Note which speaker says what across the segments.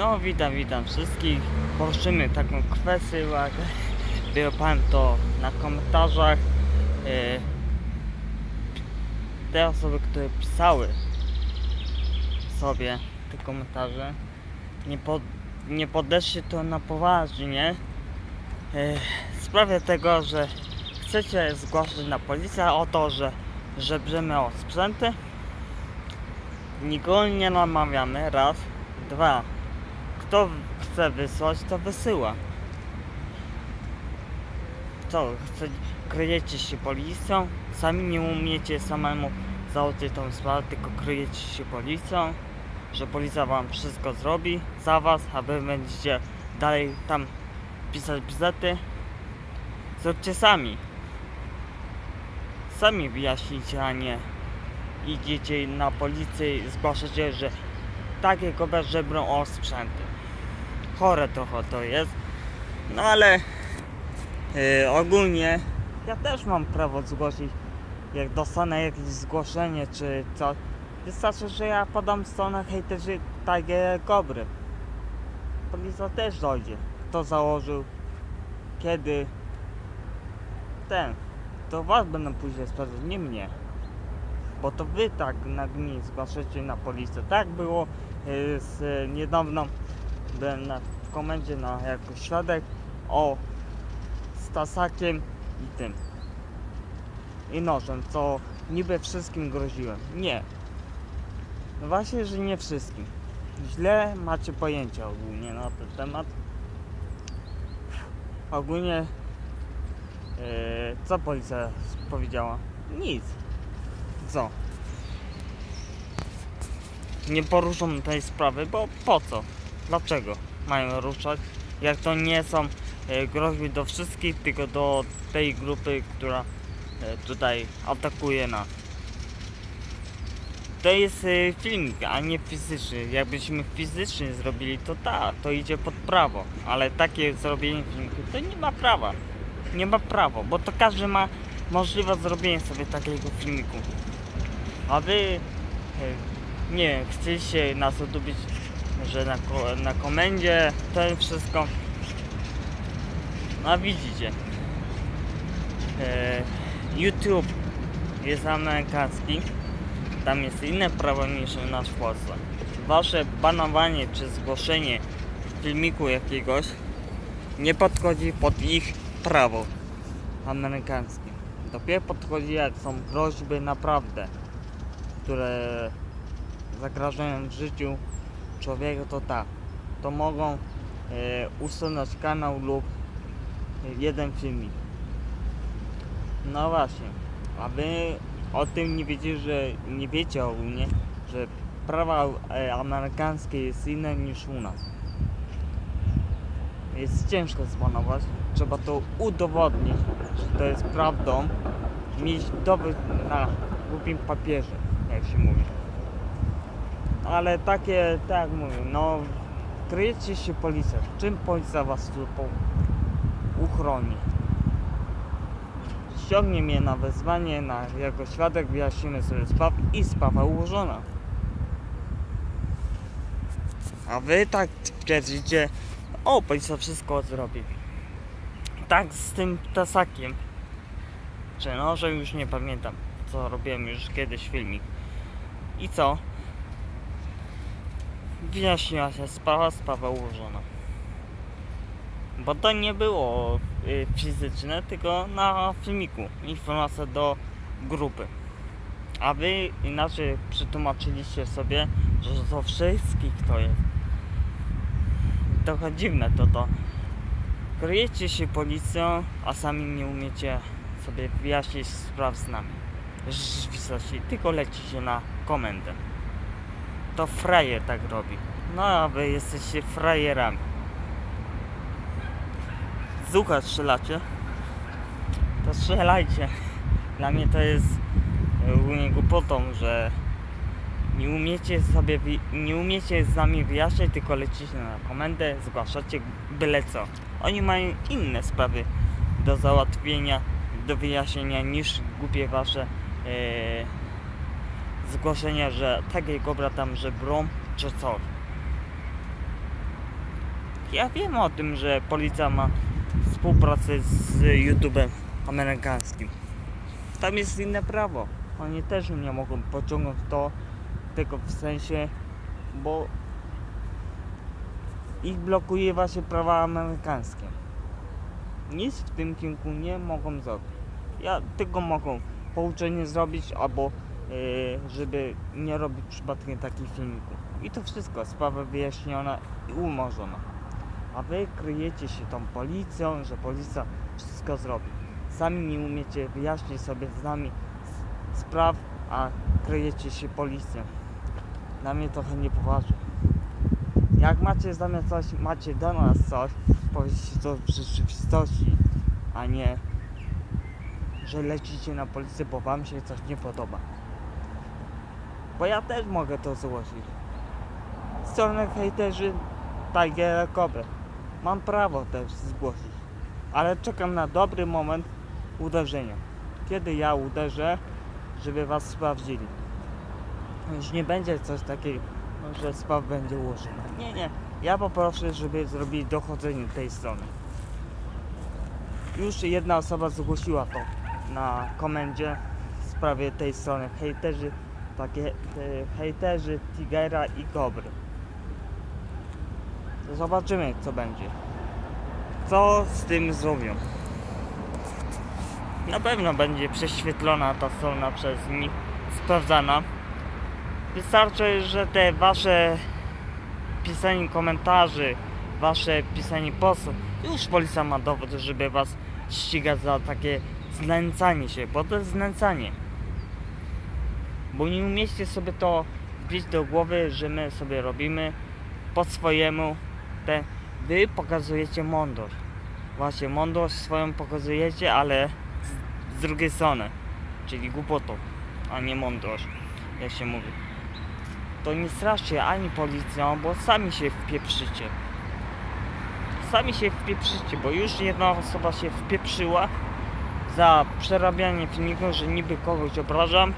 Speaker 1: No witam, witam wszystkich. Poruszymy taką kwestię, jak był pan to na komentarzach. E, Te osoby, które pisały sobie te komentarze, nie, pod, nie podeszli to na poważnie. E, W sprawie tego, że chcecie zgłaszać na policję o to, że żebrzymy o sprzęty. Nikogo nie namawiamy, raz. Dwa. Kto chce wysłać, to wysyła. Co, chce, kryjecie się policją? Sami nie umiecie samemu załatwić tą sprawę, tylko kryjecie się policją, że policja wam wszystko zrobi za was, a wy będziecie dalej tam pisać bzety. Zróbcie sami. Sami wyjaśnijcie, a nie idziecie na policję i zgłaszacie, że takie kobiety żebrą o sprzęty. Chore trochę to jest. No ale yy, ogólnie ja też mam prawo zgłosić, jak dostanę jakieś zgłoszenie czy co. Wystarczy, że ja podam stronę hejterzy takie kobry. Policja też dojdzie. Kto założył, kiedy ten. To was będą później sprawdzać, nie mnie bo to wy tak nagminnie zgłaszacie na policję. Tak było y, z niedawno byłem na, komendzie na jako świadek o Stasakiem i tym i nożem, co niby wszystkim groziłem. Nie. No właśnie, że nie wszystkim. Źle macie pojęcia ogólnie na ten temat. Ogólnie y, co policja powiedziała? Nic co? Nie poruszą tej sprawy, bo po co? Dlaczego mają ruszać? Jak to nie są e, groźby do wszystkich, tylko do tej grupy, która e, tutaj atakuje nas. To jest e, filmik, a nie fizyczny. Jakbyśmy fizycznie zrobili, to tak, to idzie pod prawo. Ale takie zrobienie filmiku, to nie ma prawa. Nie ma prawa, bo to każdy ma możliwość zrobienia sobie takiego filmiku. A wy, nie chcecie nas odubić, że na, na komendzie, to wszystko. No widzicie. E, YouTube jest amerykański. Tam jest inne prawo niż u nas w Polsce. Wasze banowanie czy zgłoszenie filmiku jakiegoś nie podchodzi pod ich prawo amerykańskie. Dopiero podchodzi jak są groźby naprawdę, które zagrażają życiu człowieka, to tak. To mogą e, usunąć kanał lub jeden filmik. No właśnie, a wy o tym nie wiecie, że nie wiecie ogólnie, że prawo e, amerykańskie jest inne niż u nas. Jest ciężko zbanować, trzeba to udowodnić, że to jest prawdą, mieć dowód na głupim papierze, jak się mówi. Ale takie, tak jak mówię, no kryjecie się policja. Czym policja was tu uchroni? Ściągnie mnie na wezwanie, na, jako świadek wyjaśnimy sobie sprawę i sprawa ułożona. A wy tak twierdzicie, o, policja wszystko zrobi. Tak z tym tasakiem. Czy no, że już nie pamiętam, co robiłem już kiedyś filmik. I co? Wyjaśniła się sprawa, sprawa ułożona. Bo to nie było y, fizyczne, tylko na filmiku. Informacja do grupy. A wy inaczej przetłumaczyliście sobie, że to wszystkich to jest. Trochę dziwne to to. Kryjecie się policją, a sami nie umiecie sobie wyjaśnić spraw z nami. Rzeczywistości, tylko lecicie na komendę. To frajer tak robi. No a wy jesteście frajerami. Z ucha strzelacie? To strzelajcie. Dla mnie to jest e, ogólnie głupotą, że nie umiecie sobie, nie umiecie z nami wyjaśniać, tylko lecicie na komendę, zgłaszacie byle co. Oni mają inne sprawy do załatwienia, do wyjaśnienia niż głupie wasze e, zgłoszenia, że takie kobra tam żebrą, czy co. Ja wiem o tym, że policja ma współpracę z YouTube'em amerykańskim. Tam jest inne prawo. Oni też mnie mogą pociągnąć to, tylko w sensie, bo ich blokuje właśnie prawa amerykańskie. Nic w tym kierunku nie mogą zrobić. Ja tylko mogą pouczenie zrobić, albo żeby nie robić przypadkiem takich filmików. I to wszystko, sprawa wyjaśniona i umorzona. A wy kryjecie się tą policją, że policja wszystko zrobi. Sami nie umiecie wyjaśnić sobie z nami spraw, a kryjecie się policją. Dla mnie trochę niepoważnie. Jak macie zamiast coś, macie do nas coś, powiedzcie to w rzeczywistości, a nie, że lecicie na policję, bo wam się coś nie podoba. Bo ja też mogę to złożyć. Stronę hejterzy Tigera Cobra. Mam prawo też zgłosić. Ale czekam na dobry moment uderzenia. Kiedy ja uderzę, żeby was sprawdzili. Już nie będzie coś takiego, że spraw będzie ułożona. Nie, nie. Ja poproszę, żeby zrobili dochodzenie tej strony. Już jedna osoba zgłosiła to na komendzie w sprawie tej strony. Hejterzy, takie e, hejterzy Tigera i Kobry. Zobaczymy co będzie. Co z tym zrobią. Na pewno będzie prześwietlona ta strona przez nich, sprawdzana. Wystarczy, że te wasze pisanie komentarzy, wasze pisanie postów, już policja ma dowód, żeby was ścigać za takie znęcanie się, bo to jest znęcanie. Bo nie umiecie sobie to wbić do głowy, że my sobie robimy po swojemu. Te, wy pokazujecie mądrość. Właśnie mądrość swoją pokazujecie, ale z, z drugiej strony, czyli głupotą, a nie mądrość, jak się mówi. To nie straszcie ani policją, bo sami się wpieprzycie. Sami się wpieprzycie, bo już jedna osoba się wpieprzyła za przerabianie filmików, że niby kogoś obrażam,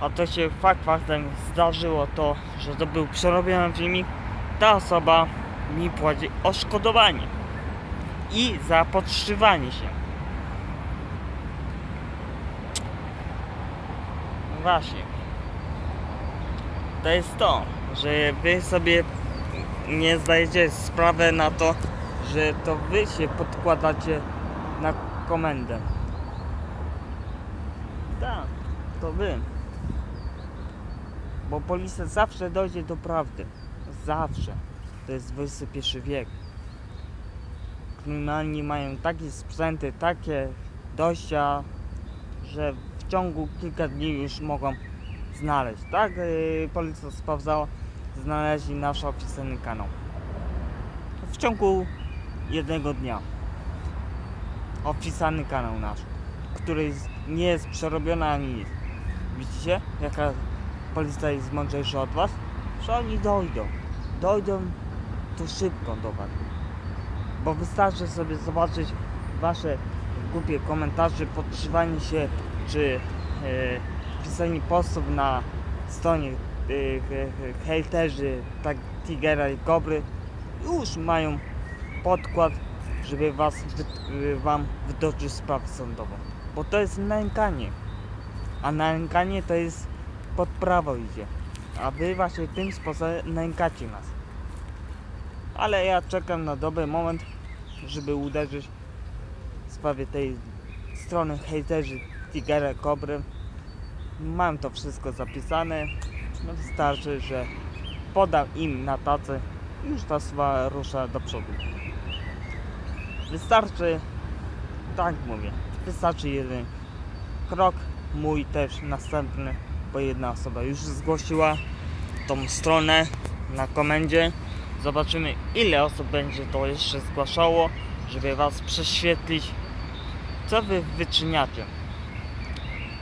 Speaker 1: a to się fakt faktem zdarzyło to, że to był przerobiony filmik, ta osoba mi płaci odszkodowanie i za podszywanie się. Właśnie. To jest to, że wy sobie nie zdajecie sprawy na to, że to wy się podkładacie na komendę. Tak, to wy. Bo policja zawsze dojdzie do prawdy. Zawsze. To jest XXI wiek. Kryminalni mają takie sprzęty, takie dojścia, że w ciągu kilka dni już mogą znaleźć. Tak, yy, policja sprawdzała, znaleźli nasz oficjalny kanał. W ciągu jednego dnia. Oficjalny kanał nasz, który nie jest przerobiony ani nic. Widzicie, jaka policja jest mądrzejsza od was? Że oni dojdą. Dojdą tu szybko do was. Bo wystarczy sobie zobaczyć wasze głupie komentarze, podszywanie się, czy e, pisanie postów na stronie e, he- he- hejterzy, tak Tigera i Kobry, już mają podkład, żeby was, wy, y, wam wytoczyć sprawę sądową. Bo to jest nękanie. A nękanie to jest pod prawo idzie. A wy właśnie tym sposobem nękacie nas. Ale ja czekam na dobry moment, żeby uderzyć w sprawie tej strony hejterzy Tigera Kobry. Mam to wszystko zapisane. No wystarczy, że podam im na tacy już ta sprawa rusza do przodu. Wystarczy, tak mówię, wystarczy jeden krok, mój też następny, jedna osoba już zgłosiła tą stronę na komendzie. Zobaczymy ile osób będzie to jeszcze zgłaszało, żeby was prześwietlić, co wy wyczyniacie.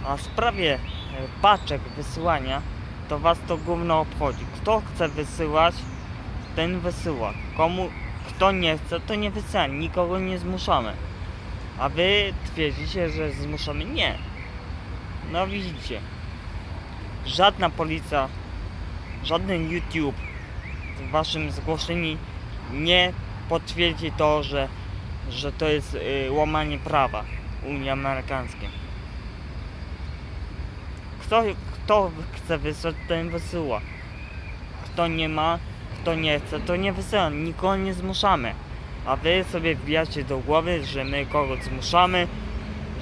Speaker 1: A w sprawie e, paczek wysyłania, to was to gówno obchodzi. Kto chce wysyłać, ten wysyła. Komu, kto nie chce, to nie wysyła. Nikogo nie zmuszamy. A wy twierdzicie, że zmuszamy? Nie. No widzicie. Żadna policja, żaden YouTube w waszym zgłoszeniu nie potwierdzi to, że, że to jest y, łamanie prawa Unii Amerykańskiej. Kto, kto chce wysłać, ten wysyła. Kto nie ma, kto nie chce, to nie wysyła. Nikogo nie zmuszamy. A wy sobie wbijacie do głowy, że my kogoś zmuszamy,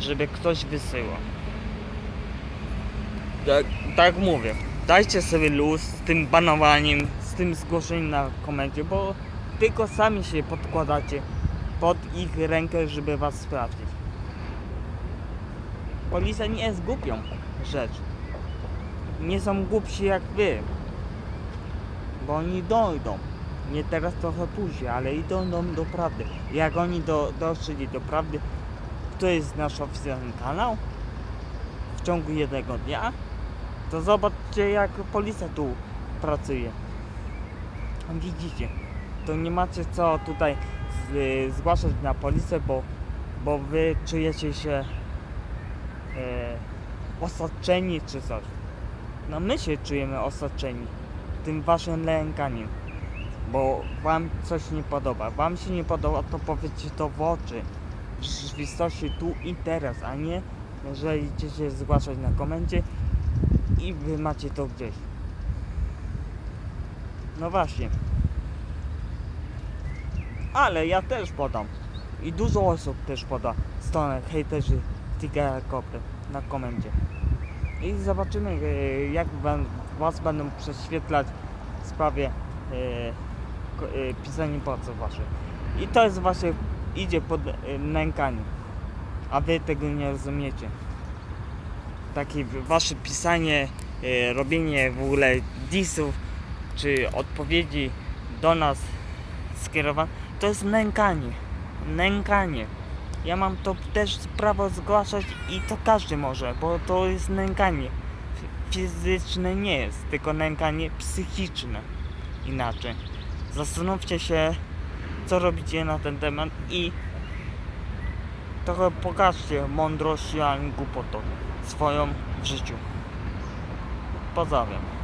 Speaker 1: żeby ktoś wysyłał. Tak, tak mówię. Dajcie sobie luz z tym banowaniem, z tym zgłoszeniem na komendzie, bo tylko sami się podkładacie pod ich rękę, żeby was sprawdzić. Policja nie jest głupią rzecz. Nie są głupsi jak wy. Bo oni dojdą. Nie teraz trochę później, ale i dojdą do prawdy. Jak oni do, doszli do prawdy, to jest nasz oficjalny kanał w ciągu jednego dnia, to zobaczcie jak policja tu pracuje. Widzicie, to nie macie co tutaj z, zgłaszać na policję, bo, bo wy czujecie się e, osaczeni czy coś. No my się czujemy osaczeni tym waszym lękaniem, bo wam coś nie podoba. Wam się nie podoba, to powiedzcie to w oczy. W rzeczywistości tu i teraz, a nie jeżeli idziecie zgłaszać na komendzie i wy macie to gdzieś. No właśnie. Ale ja też podam. I dużo osób też poda stronę hejterzy Tigera Kopy na komendzie. I zobaczymy e, jak was będą prześwietlać w sprawie e, e, pisania płaców waszych. I to jest właśnie idzie pod e, nękanie. A wy tego nie rozumiecie. Takie wasze pisanie, e, robienie w ogóle disów czy odpowiedzi do nas skierowane, to jest nękanie. Nękanie. Ja mam to też prawo zgłaszać i to każdy może, bo to jest nękanie. Fizyczne nie jest, tylko nękanie psychiczne. Inaczej. Zastanówcie się, co robicie na ten temat i trochę pokażcie mądrość, a nie głupotą swoją w życiu. Pozdrawiam.